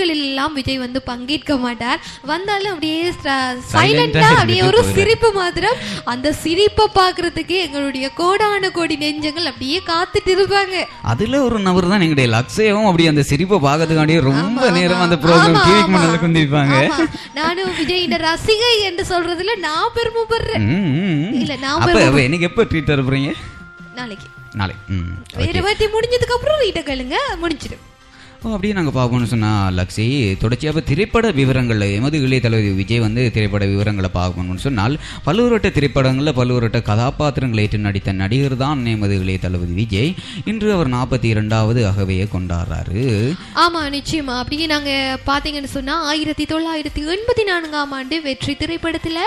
நிகழ்ச்சிகளில் எல்லாம் விஜய் வந்து பங்கேற்க மாட்டார் வந்தாலும் அப்படியே சைலண்டா அப்படியே ஒரு. சிரிப்பு மாத்திரம் அந்த சிரிப்பை பாக்குறதுக்கு எங்களுடைய கோடான கோடி நெஞ்சங்கள் அப்படியே காத்துட்டு இருப்பாங்க அதுல ஒரு நபர் தான் எங்களுடைய லக்ஷயம் அப்படி அந்த சிரிப்பை பார்க்கறதுக்காண்டியே ரொம்ப நேரம் அந்த. ப்ரோக்ராம் டிவிக்கு. முன்னால குந்திருப்பாங்க. நானும் விஜயின் ரசிகை என்று சொல்றதுல நான் பெருமைப்படுறேன். இல்ல நான் எனக்கு எப்ப ட்ரீட் தர போறீங்க நாளைக்கு நாளை ம் வேற வாட்டி முடிஞ்சதுக்கு அப்புறம் ரீட்ட கேளுங்க முடிச்சிடும் ஓ, அப்படியே நாங்கள் பார்ப்போம்னு சொன்னால் லக்ஷி தொடர்ச்சியாக திரைப்பட விவரங்கள் எமது இளைய தளபதி விஜய் வந்து திரைப்பட விவரங்களை பார்க்கணும்னு சொன்னால் பல்வேறுவட்ட திரைப்படங்களில் பல்வேறுவட்ட கதாபாத்திரங்களை ஏற்று நடித்த நடிகர் தான் எமது இளைய தளபதி விஜய். இன்று அவர் நாற்பத்தி இரண்டாவது அகவையை கொண்டாடுறாரு. ஆமாம் நிச்சயமா. அப்படியே நாங்கள் பார்த்தீங்கன்னு சொன்னால் ஆயிரத்தி தொள்ளாயிரத்தி எண்பத்தி நான்காம் ஆண்டு வெற்றி திரைப்படத்தில்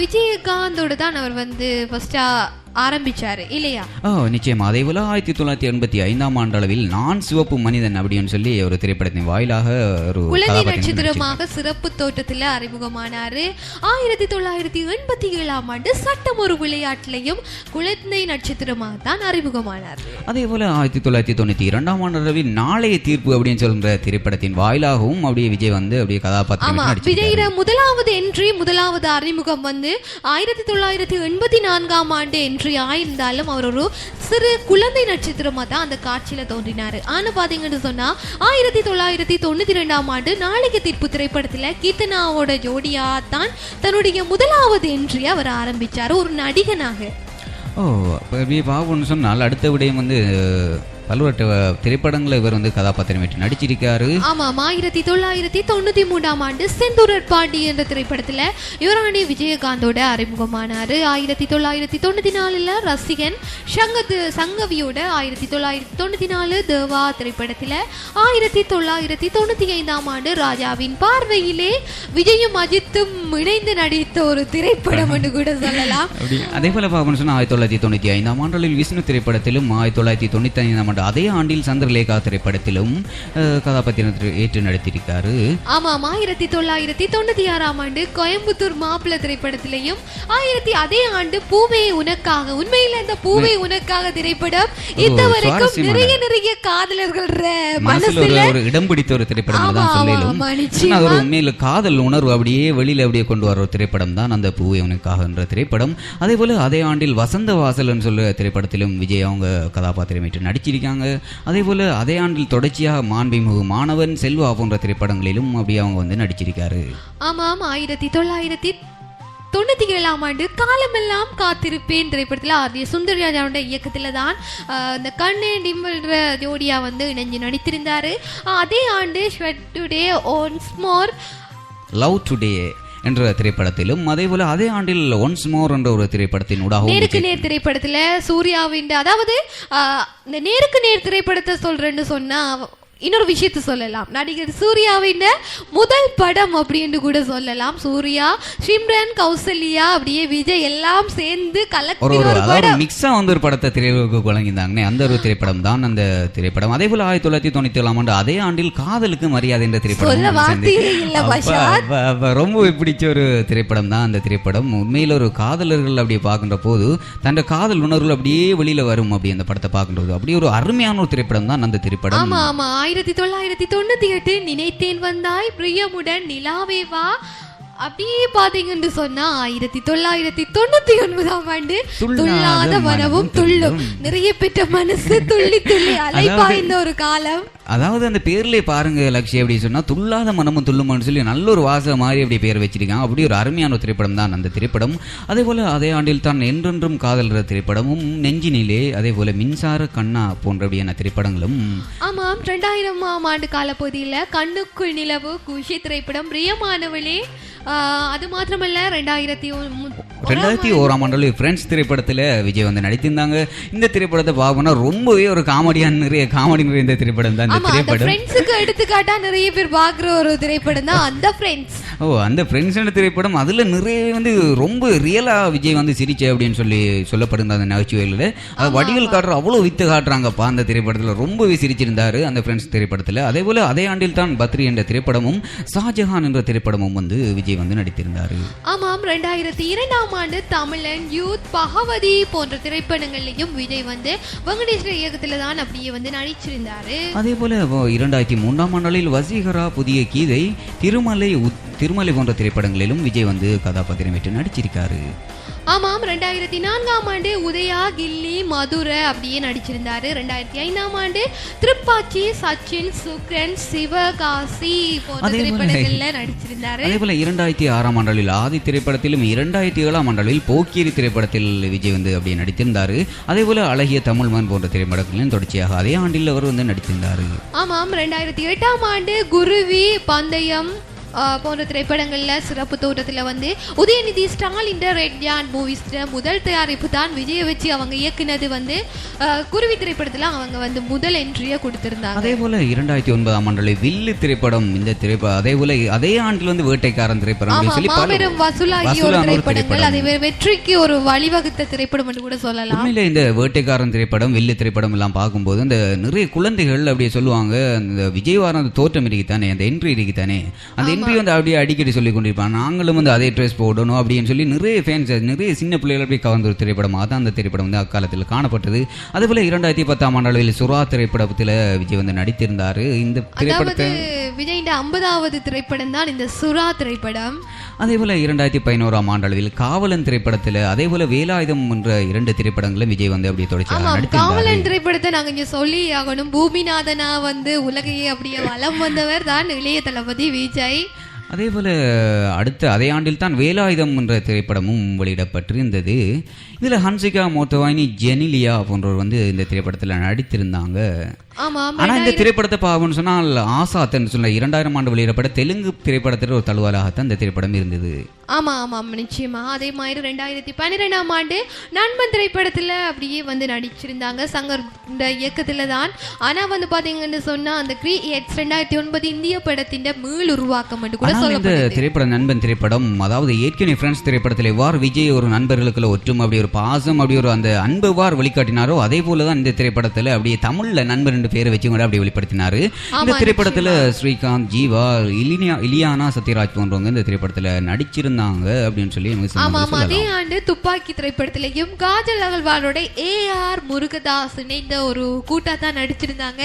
விஜயகாந்தோடு தான் அவர் வந்து ஃபஸ்ட்டாக ஆரம்பிச்சாரு. இல்லையா? ஓ நிச்சயமா. அதே போல ஆயிரத்தி தொள்ளாயிரத்தி எண்பத்தி ஐந்தாம் ஆண்டு அளவில் நான் சிவப்பு மனிதன் அப்படின்னு சொல்லி ஒரு திரைப்படத்தின் வாயிலாக ஒரு குழந்தை நட்சத்திரமாக சிறப்பு தோட்டத்துல அறிமுகமானாரு. ஆயிரத்தி தொள்ளாயிரத்தி எண்பத்தி ஏழாம் ஆண்டு சட்டம் ஒரு விளையாட்டுலையும் குழந்தை நட்சத்திரமாக தான் அறிமுகமானார். அதே போல ஆயிரத்தி தொள்ளாயிரத்தி தொண்ணூத்தி இரண்டாம் ஆண்டு அளவில் நாளைய தீர்ப்பு அப்படின்னு சொல்ற திரைப்படத்தின் வாயிலாகவும் அப்படியே விஜய் வந்து அப்படியே கதாபாத்திரம். விஜயிட முதலாவது என்ட்ரி முதலாவது அறிமுகம் வந்து ஆயிரத்தி தொள்ளாயிரத்தி எண்பத்தி நான்காம் ஆண்டு என்ட்ரி ஆயிருந்தாலும் அவர் ஒரு சிறு குழந்தை நட்சத்திரமா தான் அந்த காட்சியில் தோன்றினாரு. ஆனா பாத்தீங்கன்னு சொன்னா ஆயிரத்தி தொள்ளாயிரத்தி தொண்ணூத்தி ரெண்டாம் ஆண்டு நாளைக்கு தீர்ப்பு திரைப்படத்தில் கீர்த்தனாவோட ஜோடியாக தான் தன்னுடைய முதலாவது என்ட்ரியை அவர் ஆரம்பித்தார் ஒரு நடிகனாக. ஓ இப்போ பாபுன்னு சொன்னால் அடுத்த விடயம் வந்து பல்வேறு திரைப்படங்களை இவர் வந்து கதாபாத்திரம் ஏற்று நடிச்சிருக்காரு. ஆமாம் ஆயிரத்தி தொள்ளாயிரத்தி தொண்ணூத்தி மூன்றாம் ஆண்டு செந்தூரர் பாண்டி என்ற திரைப்படத்துல யுவராணி விஜயகாந்தோட அறிமுகமானாரு. ஆயிரத்தி தொள்ளாயிரத்தி தொண்ணூத்தி நாலுல ரசிகன் சங்கத்து சங்கவியோட ஆயிரத்தி தொள்ளாயிரத்தி தொண்ணூத்தி நாலு தேவா திரைப்படத்துல ஆயிரத்தி தொள்ளாயிரத்தி தொண்ணூத்தி ஐந்தாம் ஆண்டு ராஜாவின் பார்வையிலே விஜயும் அஜித்தும் இணைந்து நடித்த ஒரு திரைப்படம் என்று கூட சொல்லலாம். அதே போல பார்க்கணும்னு சொன்னால் ஆயிரத்தி தொள்ளாயிரத்தி தொண்ணூற்றி ஐந்தாம் ஆண்டில் விஷ்ணு திரைப்படத்திலும் ஆயிரத்தி தொள்ளாயிரத்தி தொண்ணூற்றி ஐந்தாம் ஆண்டு அதே ஆண்டில் சந்திரலேகா திரைப்படத்திலும் அஹ், கதாபாத்திரத்தை ஏற்று நடித்திருக்காரு. ஆமாம் ஆயிரத்தி தொள்ளாயிரத்தி தொண்ணூத்தி ஆறாம் ஆண்டு கோயம்புத்தூர் மாப்பிள்ளை திரைப்படத்திலையும் ஆயிரத்தி அதே ஆண்டு பூவே உனக்காக உண்மையில இந்த பூவே உனக்காக திரைப்படம் இந்த வரைக்கும் நிறைய நிறைய காதலர்கள் மனசுல ஒரு இடம் பிடித்த ஒரு திரைப்படம் தான் சொல்லலும். அது ஒரு உண்மையில காதல் உணர்வு அப்படியே வெளியில அப்படியே கொண்டு வர ஒரு திரைப்படம் தான் அந்த பூவை உனக்காக என்ற திரைப்படம். அதே போல அதே ஆண்டில் வசந்த வாசல்னு சொல்ல திரைப்படத்திலும் விஜய் அவங்க கதாபாத்திரம் ஏற்று நடிச்சிருக்காங்க. அதே போல அதே ஆண்டில் தொடர்ச்சியாக மாண்பிமுகு மாணவன் செல்வா போன்ற திரைப்படங்களிலும் அப்படியே அவங்க வந்து நடிச்சிருக்காரு. ஆமாம் ஆயிரத்தி தொள்ளாயிரத்தி தொண்ணூத்தி ஏழாம் ஆண்டு காலமெல்லாம் காத்திருப்பேன் திரைப்படத்துல ஆர்ய சுந்தரராஜாவோட இயக்கத்துல தான் இந்த கண்ணே டிம்பிள்ன்ற ஜோடியா வந்து இணைஞ்சு நடித்திருந்தாரு. அதே ஆண்டு sweet today once more love today என்ற திரைப்படத்திலும் அதே போல அதே ஆண்டில் ஒன்ஸ் மோர் என்ற ஒரு திரைப்படத்தின் ஊடாகவும் நேருக்கு நேர் திரைப்படத்துல சூர்யாவின் அதாவது இந்த நேருக்கு நேர் திரைப்படத்தை சொல்றேன்னு சொன்னா இன்னொரு விஷயத்த சொல்லலாம். நடிகர் சூர்யாவின் முதல் படம் அப்படின்னு கூட சொல்லலாம். சூர்யா சிம்ரன் கௌசல்யா அப்படியே விஜய் எல்லாம் சேர்ந்து ஒரு கலக்கி ஒரு ஒரு அதாவது படம். மிக்ஸா வந்து ஒரு படத்தை திரையுலகுக்கு வழங்கியிருந்தாங்கன்னே அந்த ஒரு திரைப்படம் தான் அந்த திரைப்படம். அதே போல ஆயிரத்தி தொள்ளாயிரத்தி தொண்ணூத்தி ஏழாம் ஆண்டு அதே ஆண்டில் காதலுக்கு மரியாதை என்ற திரைப்படம் ரொம்ப பிடிச்ச ஒரு திரைப்படம் தான் அந்த திரைப்படம். உண்மையில ஒரு காதலர்கள் அப்படியே பார்க்கின்ற போது தன் காதல் உணர்வுகள் அப்படியே வெளியில வரும் அப்படி அந்த படத்தை பார்க்கின்றது அப்படியே ஒரு அருமையான ஒரு திரைப்படம் தான் அந்த திரைப்படம். ஆமா ஆமா. ஆயிரத்தி தொள்ளாயிரத்தி தொண்ணூத்தி எட்டு நினைத்தேன் வந்தாய் பிரியமுடன் நிலாவே வா. அப்படியே பாத்தீங்கன்னு சொன்னா ஆயிரத்தி தொள்ளாயிரத்தி தொண்ணூத்தி ஒன்பதாம் ஆண்டு துள்ளாத மனமும் துள்ளும். நிறைய பெற்ற மனசு துள்ளி துள்ளி அலைப்பாய்ந்த ஒரு காலம். அதாவது அந்த பேர்லயே பாருங்க லக்ஷ்ய அப்படி சொன்னா துள்ளாத மனமும் துள்ளுமான்னு சொல்லி நல்ல ஒரு வாச மாதிரி அப்படி பேர் வச்சிருக்காங்க. அப்படி ஒரு அருமையான ஒரு திரைப்படம் தான் அந்த திரைப்படம். அதே போல அதே ஆண்டில் தான் என்றென்றும் காதல்ற திரைப்படமும் நெஞ்சினிலே அதே போல மின்சார கண்ணா போன்றபடியான திரைப்படங்களும். ஆமாம் ரெண்டாயிரமாம் ஆண்டு காலப்பகுதியில கண்ணுக்குள் நிலவு குஷி திரைப்படம் பிரியமானவளே. அது மாத்திரமல்ல ரெண்டாயிரத்தி ரெண்டாயிரத்தி ஓராம் ஆண்டில் ஃப்ரெண்ட்ஸ் திரைப்படத்துல விஜய் வந்து நடித்திருந்தாங்க. இந்த திரைப்படத்தை பார்க்கணும்னா ரொம்பவே ஒரு காமெடியான நிறைய காமெடி நிறைய திரைப்படம் தான் இந்த திரைப்படம். ஃப்ரெண்ட்ஸுக்கு எடுத்துக்காட்டா நிறைய பேர் பாக்குற ஒரு திரைப்படம் தான் அந்த ஃப்ரெண்ட்ஸ் ஓ அந்த ஃப்ரெண்ட்ஸ் திரைப்படம் அதுல நிறைய வந்து ரொம்ப ரியலா விஜய் வந்து சிரிச்ச அப்படின்னு சொல்லி சொல்லப்படுது அந்த நகைச்சுவையில் அது வடிவில் காட்டுற அவ்வளோ வித்து காட்டுறாங்கப்பா அந்த திரைப்படத்துல. ரொம்பவே சிரிச்சிருந்தாரு அந்த ஃப்ரெண்ட்ஸ் திரைப்படத்துல. அதே போல அதே ஆண்டில் தான் பத்ரி என்ற திரைப்படமும் ஷாஜஹான் என்ற திரைப்படமும் வந்து விஜய் வந்து நடித்திருந்தாரு. ஆமாம் ரெண்டாயிரத்தி இரண்டாம் ஆண்டு தமிழன் யூத் பகவதி போன்ற திரைப்படங்கள்லையும் விஜய் வந்து வெங்கடேஸ்வர இயக்கத்துல தான் அப்படியே வந்து நடிச்சிருந்தாரு. அதே போல இரண்டாயிரத்தி மூன்றாம் ஆண்டில் வசீகரா புதிய கீதை திருமலை உத்- திருமலை போன்ற திரைப்படங்களிலும் விஜய் வந்து கதாபாத்திரம் ஏற்று நடிச்சிருக்காரு. ஆமாம் ரெண்டாயிரத்தி நான்காம் ஆண்டு உதயா கில்லி மதுரை அப்படியே நடிச்சிருந்தாரு. ரெண்டாயிரத்தி ஐந்தாம் ஆண்டு திருப்பாச்சி சச்சின் சுக்ரன் சிவகாசி போன்ற திரைப்படங்கள்ல நடிச்சிருந்தாரு. அதே போல இரண்டாயிரத்தி ஆறாம் ஆண்டில் ஆதி திரைப்படத்திலும் இரண்டாயிரத்தி ஏழாம் ஆண்டில் போக்கிரி திரைப்படத்தில் விஜய் வந்து அப்படியே நடித்திருந்தாரு. அதே போல அழகிய தமிழ்மன் போன்ற திரைப்படங்களிலும் தொடர்ச்சியாக அதே ஆண்டில் அவர் வந்து நடித்திருந்தாரு. ஆமாம் ரெண்டாயிரத்தி எட்டாம் ஆண்டு குருவி பந்தயம் போன்ற திரைப்படங்கள்ல சிறப்பு தோட்டத்துல வந்து Udhayanidhi Stalin red giant movies முதல் தயாரிப்பு தான் விஜயை வச்சு அவங்க இயக்குனது வந்து குருவி திரைப்படத்துல அவங்க வந்து முதல் என்ட்ரியை கொடுத்திருந்தாங்க. அதே போல இரண்டாயிரத்தி ஒன்பதாம் ஆண்டில் வில்லு திரைப்படம் இந்த திரைப்படம் அதே போல அதே ஆண்டில் வந்து வேட்டைக்காரன் திரைப்படம் மாபெரும் வசூலாகிய ஒரு திரைப்படங்கள் அது வெற்றிக்கு ஒரு வழிவகுத்த திரைப்படம் என்று கூட சொல்லலாம். உண்மையில இந்த வேட்டைக்காரன் திரைப்படம் வில்லு திரைப்படம் எல்லாம் பார்க்கும்போது அந்த நிறைய குழந்தைகள் அப்படியே சொல்லுவாங்க அந்த விஜய் வாரம் அந்த தோற்றம் இருக்குதானே அந்த என்ட்ரி இருக்குதானே அந்த என்ட்ரி வந்து அப்படியே அடிக்கடி சொல்லி கொண்டிருப்பாங்க நாங்களும் வந்து அதே ட்ரெஸ் போடணும் அப்படின்னு சொல்லி நிறைய ஃபேன்ஸ் நிறைய சின்ன பிள்ளைகள் அப்படியே கவர்ந்த ஒரு திரைப்படமாக தான் அந்த திரைப்படம் வந்து அக்காலத்தில் காணப்பட்டது. அதே போல இரண்டாயிரத்தி பத்தாம் ஆண்டளவில் சுறா திரைப்படத்தில் விஜய் வந்து நடித்திருந்தாரு. இந்த திரைப்படத்தை விஜயின் ஐம்பதாவது திரைப்படம் தான் இந்த சுறா திரைப்படம். அதே போல இரண்டாயிரத்தி பதினோராம் ஆண்டளவில் காவலன் திரைப்படத்தில் அதே போல வேலாயுதம் என்ற இரண்டு திரைப்படங்களும் விஜய் வந்து அப்படியே நடித்திருந்தாரு. காவலன் திரைப்படத்தை நாங்க இங்க சொல்லி ஆகணும். பூமிநாதனா வந்து உலகையே அப்படியே வலம் வந்தவர் தான் இளைய தளபதி விஜய். அதே போல் அடுத்த அதே ஆண்டில் தான் வேலாயுதம் என்ற திரைப்படமும் வெளியிடப்பட்டிருந்தது. இதில் ஹன்சிகா மோத்தவாயினி ஜெனிலியா போன்றவர் வந்து இந்த திரைப்படத்தில் நடித்திருந்தாங்க. ஆனா இந்த திரைப்படத்தை பார்க்கணும்னு சொன்னால் ஆசாத்ன்னு சொல்ல இரண்டாயிரம் ஆண்டு வெளியிடப்பட்ட தெலுங்கு திரைப்படத்தில் ஒரு தழுவலாகத்தான் இந்த திரைப்படம் இருந்தது. ஆமா ஆமாம் நிச்சயமா. அதே மாதிரி ரெண்டாயிரத்தி பன்னிரெண்டாம் ஆண்டு நண்பன் திரைப்படத்துல அப்படியே வந்து நடிச்சிருந்தாங்க. சங்கர் இந்த இயக்கத்துல தான் ஆனா வந்து பாத்தீங்கன்னு சொன்னா அந்த கிரீ எட்ஸ் ரெண்டாயிரத்தி ஒன்பது இந்திய படத்தின் மீள் உருவாக்கம் என்று கூட ஆனால் இந்த திரைப்படம் நண்பன் திரைப்படம் அதாவது ஏற்கனவே ஃப்ரெண்ட்ஸ் திரைப்படத்தில் எவ்வாறு விஜய் ஒரு நண்பர்களுக்குள்ள ஒற்றும் அப்படி ஒரு பாசம் அப்படி ஒரு அந்த அன்பு எவ்வாறு வெளிக்காட்டினாரோ அதே போல தான் இந்த திரைப்படத்தில் அப்படியே தமிழ்ல நண்பன் ரெண்டு பேரை வச்சு கூட அப்படியே வெளிப்படுத்தினாரு. இந்த திரைப்படத்துல ஸ்ரீகாந்த் ஜீவா இலினியா இலியானா சத்யராஜ் போன்றவங்க இந்த திரைப்படத்துல நடிச்சிருந்தாங்க அப்படின்னு சொல்லி ஆமா. ஆமா அதே ஆண்டு துப்பாக்கி திரைப்படத்திலையும் காஜல் அகர்வாலோட ஏ ஆர் முருகதாஸ் இணைந்த ஒரு கூட்டா தான் நடிச்சிருந்தாங்க.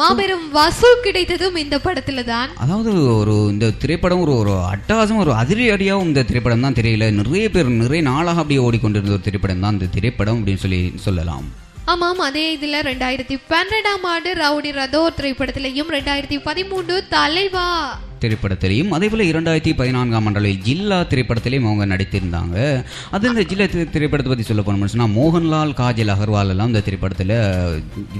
மாபெரும் வசூல் கிடைத்ததும் இந்த படத்துல தான் அதாவது ஒரு இந்த திரைப்படம் ஒரு ஒரு அட்டகாசம் ஒரு அதிரி அடியாகவும் இந்த திரைப்படம் தான். தெரியல நிறைய பேர் நிறைய நாளாக அப்படியே ஓடிக்கொண்டிருந்த ஒரு திரைப்படம் தான் இந்த திரைப்படம் அப்படின்னு சொல்லி சொல்லலாம். ஆமாம் அதே இதில் ரெண்டாயிரத்தி பன்னெண்டாம் ஆண்டு ரவுடி ரதோர் திரைப்படத்திலையும் ரெண்டாயிரத்தி பதிமூன்று தலைவா. திரைப்படத்திலையும் அதே போல இரண்டாயிரத்தி பதினான்காம் ஆண்டில் ஜில்லா திரைப்படத்திலையும் அவங்க நடித்திருந்தாங்க. அது இந்த ஜில்லா திரை- திரைப்படத்தை பற்றி சொல்ல போனோம்னு சொன்னா மோகன்லால் காஜல் அகர்வால் எல்லாம் இந்த திரைப்படத்தில்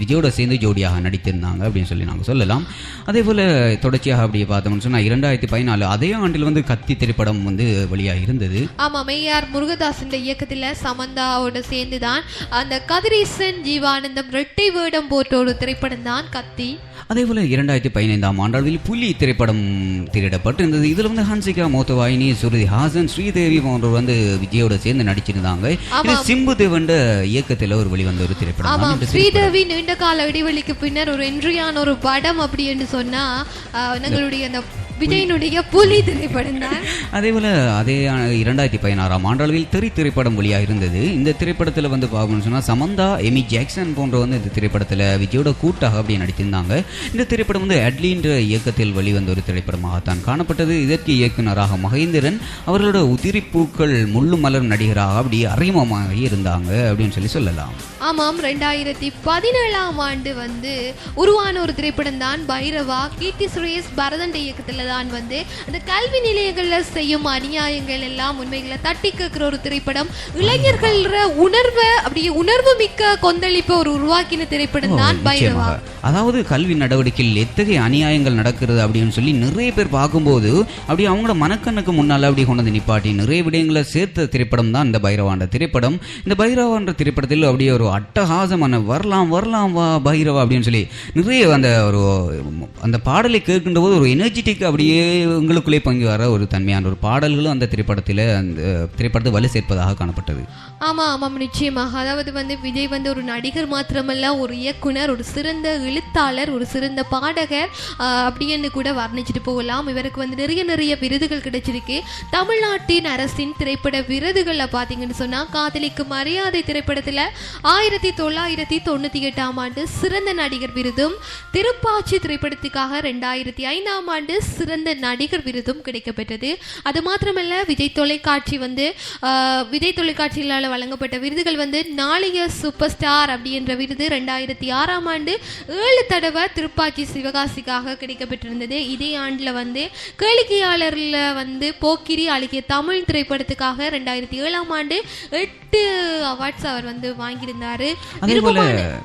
விஜயோட சேர்ந்து ஜோடியாக நடித்திருந்தாங்க அப்படின்னு சொல்லி நாங்கள் சொல்லலாம். அதே போல தொடர்ச்சியாக அப்படியே பார்த்தோம்னு சொன்னா இரண்டாயிரத்தி பதினாலு அதே ஆண்டில் வந்து கத்தி திரைப்படம் வந்து வெளியாக இருந்தது. ஆமாம் ஏஆர் முருகதாஸின் இயக்கத்துல சமந்தாவோட சேர்ந்து தான் அந்த கதிரீசன் ஜீவானந்தம் இரட்டை வேடம் போட்ட ஒரு திரைப்படம் தான் கத்தி. அதே போல இரண்டாயிரத்தி பதினைந்தாம் ஆண்டாவில் புலி திரைப்படம் திரையிடப்பட்டிருந்தது இதுல வந்து ஹன்சிகா மோத்தவாயினி சுருதி ஹாசன் ஸ்ரீதேவி போன்றவர் வந்து விஜயோட சேர்ந்து நடிச்சிருந்தாங்க. இது சிம்பு தேவண்ட இயக்கத்தில் ஒரு வெளிவந்த ஒரு திரைப்படம். ஸ்ரீதேவி நீண்ட கால இடைவெளிக்கு பின்னர் ஒரு என்ட்ரியான ஒரு படம் அப்படி என்று சொன்னா எங்களுடைய அந்த விஜயனுடைய புலி திரைப்படம் தான். அதே போல அதே இரண்டாயிரத்தி பதினாறாம் ஆண்டளவில் தெரி திரைப்படம் வெளியாக இருந்தது. இந்த திரைப்படத்தில் வந்து பார்க்கணும்னு சொன்னா சமந்தா எமி ஜாக்சன் போன்ற வந்து இந்த திரைப்படத்தில் விஜயோட கூட்டாக அப்படி நடித்திருந்தாங்க. இந்த திரைப்படம் வந்து அட்லின்ற இயக்கத்தில் வெளிவந்த ஒரு திரைப்படமாகத்தான் காணப்பட்டது. இதற்கு இயக்குனராக மகேந்திரன் அவர்களோட உதிரிப்பூக்கள் முள்ளு மலர் நடிகராக அப்படி அறிமுகமாக இருந்தாங்க அப்படின்னு சொல்லி சொல்லலாம். ஆமாம் ரெண்டாயிரத்தி பதினேழாம் ஆண்டு வந்து உருவான ஒரு திரைப்படம் தான் பைரவா கீர்த்தி சுரேஷ் பரதண்ட இயக்கத்துல தான் வந்து அந்த கல்வி நிலையங்கள்ல செய்யும் அநியாயங்கள் எல்லாம் உண்மைகளை தட்டி கேட்கிற ஒரு திரைப்படம். இளைஞர்கள் உணர்வை அப்படியே உணர்வு மிக்க கொந்தளிப்ப ஒரு உருவாக்கின திரைப்படம் தான் பைரவா. அதாவது கல்வி நடவடிக்கையில் எத்தகைய அநியாயங்கள் நடக்கிறது அப்படின்னு சொல்லி நிறைய பேர் பார்க்கும்போது அப்படி அவங்களோட மனக்கண்ணுக்கு முன்னால் அப்படி கொண்டு வந்து நிப்பாட்டி நிறைய விடயங்களை சேர்த்த திரைப்படம் தான் இந்த பைரவான்ற திரைப்படம். இந்த பைரவான்ற திரைப்படத்தில் அப்படியே ஒரு அட்டகாசமான வரலாம் வரலாம் வா பைரவா அப்படின்னு சொல்லி நிறைய அந்த ஒரு அந்த பாடலை கேட்கின்ற போது ஒரு எனர்ஜெட்டிக் அப்படியே உங்களுக்குள்ளே பங்கு வர ஒரு தன்மையான ஒரு பாடல்களும் அந்த திரைப்படத்தில் அந்த திரைப்படத்தை வலு சேர்ப்பதாக காணப்பட்டது. ஆமாம் ஆமாம் நிச்சயமாக. அதாவது வந்து விஜய் வந்து ஒரு நடிகர் மாத்திரமல்ல ஒரு இயக்குனர் ஒரு சிறந்த எழுத்தாளர் ஒரு சிறந்த பாடகர் அப்படின்னு கூட வர்ணிச்சுட்டு போகலாம். இவருக்கு வந்து நிறைய நிறைய விருதுகள் கிடைச்சிருக்கு. தமிழ்நாட்டின் அரசின் திரைப்பட விருதுகளில் பார்த்தீங்கன்னு சொன்னால் காதலிக்கு மரியாதை திரைப்படத்தில் ஆயிரத்தி தொள்ளாயிரத்தி தொண்ணூற்றி எட்டாம் ஆண்டு சிறந்த நடிகர் விருதும் திருப்பாச்சி திரைப்படத்துக்காக ரெண்டாயிரத்தி ஐந்தாம் ஆண்டு சிறந்த நடிகர் விருதும் கிடைக்கப்பெற்றது. அது மாத்திரமல்ல விஜய் தொலைக்காட்சி வந்து விஜய் தொலைக்காட்சியால் வழங்கப்பட்ட விருதுகள் வந்து நாளைய சூப்பர் ஸ்டார் அப்படின்ற விருது ரெண்டாயிரத்தி ஆறாம் ஆண்டு ஏழு தடவை திருப்பாச்சி சிவகாசிக்காக கிடைக்கப்பெற்றிருந்தது. இதே ஆண்டில் வந்து கேளிக்கையாளரில் வந்து போக்கிரி அழகிய தமிழ் திரைப்படத்துக்காக ரெண்டாயிரத்தி ஏழாம் ஆண்டு எட்டு அவார்ட்ஸ் அவர் வந்து வாங்கியிருந்தாரு. அதே போல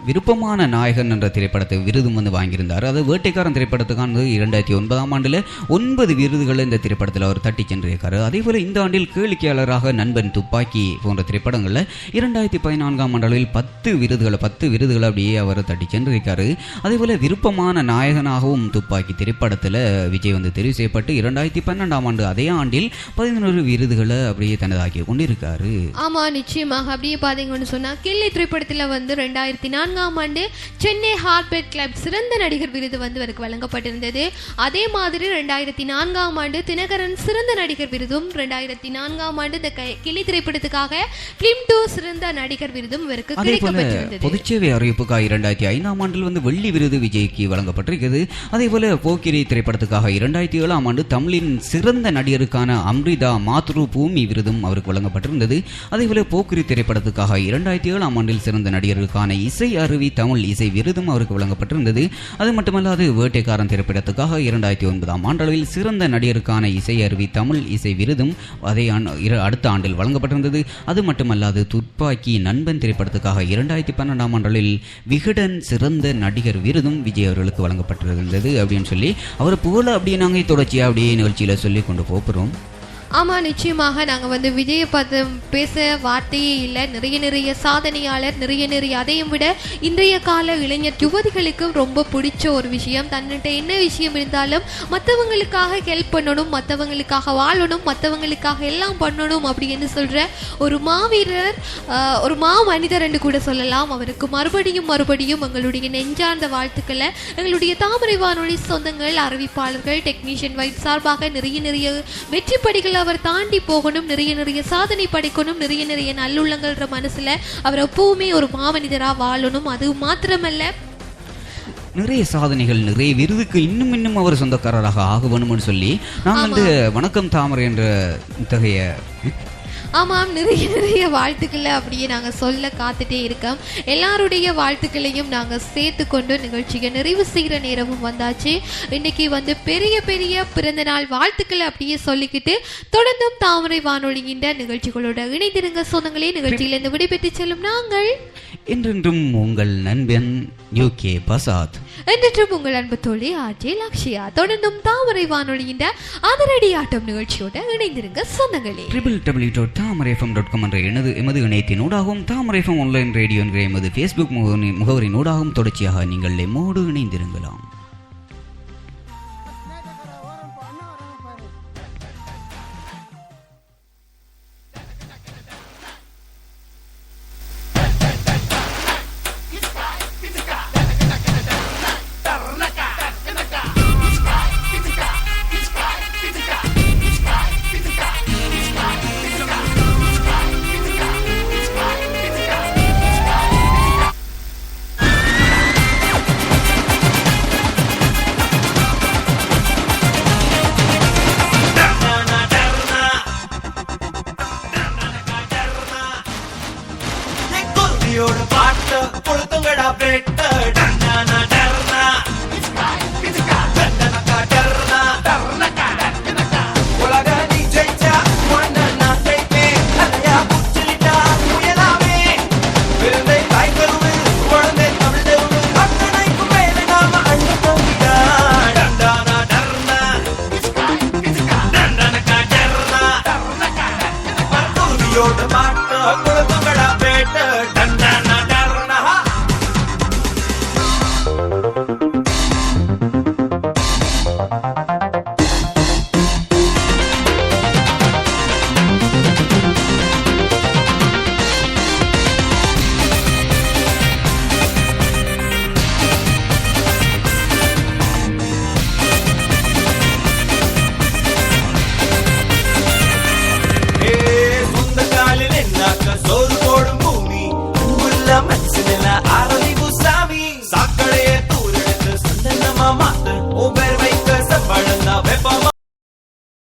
விருப்பமான நாயகன் என்ற திரைப்படத்தை விருதும் வந்து வாங்கியிருந்தார். அது வேட்டைக்காரன் திரைப்படத்துக்கான இரண்டாயிரத்தி ஒன்பதாம் ஆண்டுல ஒன்பது விருதுகளை இந்த திரைப்படத்தில் அவர் தட்டி சென்றிருக்காரு. அதே போல இந்த ஆண்டில் கேளிக்கையாளராக நண்பன் துப்பாக்கி போன்ற திரைப்படங்களில் இரண்டாயிரத்தி பதினான்காம் ஆண்டளவில் பத்து விருதுகளை பத்து விருதுகளை அப்படியே அவர் தட்டி சென்றிருக்காரு. அதே போல விருப்பமான நாயகனாகவும் துப்பாக்கி திரைப்படத்தில் விஜய் வந்து தெரிவு செய்யப்பட்டு இரண்டாயிரத்தி பன்னெண்டாம் ஆண்டு அதே ஆண்டில் பதினோரு விருதுகளை அப்படியே தனதாக்கி கொண்டிருக்காரு. ஆமா நிச்சயமாக. அப்படியே பாத்தீங்கன்னு சொன்னா கிள்ளி திரைப்படத்துல வந்து ரெண்டாயிரத்தி நான்காம் ஆண்டு சென்னை ஹார்பேட் கிளப் சிறந்த நடிகர் விருது வந்து அவருக்கு வழங்கப்பட்டிருந்தது. அதே மாதிரி ரெண்டாயிரத்தி நான்காம் ஆண்டு தினகரன் சிறந்த நடிகர் விருதும் ரெண்டாயிரத்தி நான்காம் ஆண்டு இந்த கிளி திரைப்படத்துக்காக பிலிம் டூ சிறந்த நடிகர் விருதும் இவருக்கு கிடைக்கப்பட்டிருந்தது பொதுச்சேவை அறிவிப்புக்காக இரண்டாயிரத்தி ஐந்தாம் ஆண்டில் வந்து வெள்ளி விருது விஜய்க்கு வழங்கப்பட்டிருக்கிறது. அதே போல போக்கிரி திரைப்படத்துக்காக இரண்டாயிரத்தி ஏழாம் ஆண்டு தமிழின் சிறந்த நடிகருக்கான அம்ரிதா மாத்ரு பூமி விருதும் அவருக்கு வழங்கப்பட்டிருந்தது. அதே போல போக்கிரி திரைப்படத்துக்காக இரண்டாயிரத்தி ஏழாம் ஆண்டில் சிறந்த நடிகருக்கான இசை அருவி தமிழ் இசை விருதும் அவருக்கு வழங்கப்பட்டிருந்தது. அது மட்டுமல்லாது வேட்டைக்காரன் திரைப்படத்துக்காக இரண்டாயிரத்தி ஒன்பதாம் ஆண்டளவில் சிறந்த நடிகருக்கான இசை அருவி தமிழ் இசை விருதும் அதே அடுத்த ஆண்டில் வழங்கப்பட்டிருந்தது. அது மட்டுமல்லாது துப்பாக்கி நண்பன் திரைப்படத்துக்காக இரண்டாயிரத்தி பன்னெண்டாம் ஆண்டில் விகடன் சிறந்த நடிகர் விருதும் விஜய் அவர்களுக்கு வழங்கப்பட்டிருந்தது அப்படின்னு சொல்லி அவர் புகழ அப்படியே நாங்கள் தொடர்ச்சியாக அப்படியே நிகழ்ச்சியில் சொல்லி கொண்டு போகிறோம். ஆமாம் நிச்சயமாக நாங்கள் வந்து விஜயை பார்த்து பேச வார்த்தையே இல்லை. நிறைய நிறைய சாதனையாளர் நிறைய நிறைய அதையும் விட இன்றைய கால இளைஞர் யுவதிகளுக்கும் ரொம்ப பிடிச்ச ஒரு விஷயம். தன்னிட்ட என்ன விஷயம் இருந்தாலும் மற்றவங்களுக்காக ஹெல்ப் பண்ணணும் மற்றவங்களுக்காக வாழணும் மற்றவங்களுக்காக எல்லாம் பண்ணணும் அப்படின்னு சொல்கிற ஒரு மாவீரர் ஒரு மா மனிதர் என்று கூட சொல்லலாம். அவருக்கு மறுபடியும் மறுபடியும் எங்களுடைய நெஞ்சார்ந்த வாழ்த்துக்களை எங்களுடைய தாமரை வானொலி சொந்தங்கள் அறிவிப்பாளர்கள் டெக்னீஷியன் வைப் சார்பாக நிறைய நிறைய வெற்றி படிகளை அவர் தாண்டி போகணும் நிறைய நிறைய சாதனை படைக்கணும் நிறைய நிறைய நல்லுள்ளங்கள்ன்ற மனசுல அவர் எப்பவுமே ஒரு மாமனிதரா வாழணும். அது மாத்திரமல்ல நிறைய சாதனைகள் நிறைய விருதுக்கு இன்னும் இன்னும் அவர் சொந்தக்காரராக ஆக வேணும்னு சொல்லி நாங்கள் வந்து வணக்கம் தாமரை என்ற இத்தகைய ஆமாம் நிறைய நிறைய வாழ்த்துக்களை அப்படியே நாங்கள் சொல்ல காத்துட்டே இருக்கோம். எல்லாருடைய வாழ்த்துக்களையும் நாங்கள் சேர்த்து கொண்டு நிகழ்ச்சியை நிறைவு செய்கிற நேரமும் வந்தாச்சு. இன்னைக்கு வந்து பெரிய பெரிய பிறந்தநாள் வாழ்த்துக்களை அப்படியே சொல்லிக்கிட்டு தொடர்ந்தும் தாமரை வானொலியின் நிகழ்ச்சிகளோட இணைந்திருங்க. சொந்தங்களே நிகழ்ச்சியிலிருந்து விடைபெற்று செல்லும் நாங்கள். என்றென்றும் உங்கள் நண்பன் யூகே பசாத் என்றும் உங்கள் அன்பு தோழி ஆர்ஜே லக்ஷியா. தொடர்ந்தும் தாமரை வானொலியின் அதிரடி ஆட்டம் நிகழ்ச்சியோட இணைந்திருங்க சொந்தங்களே. Triple W dot Thamarai FM dot com என்ற எனது எமது இணையத்தினூடாகவும் தாமரை எஃப்எம் ஆன்லைன் ரேடியோ என்ற எமது ஃபேஸ்புக் முகவரி முகவரினூடாகவும் தொடர்ச்சியாக நீங்கள் எம்மோடு இணைந்திருங்கலாம்.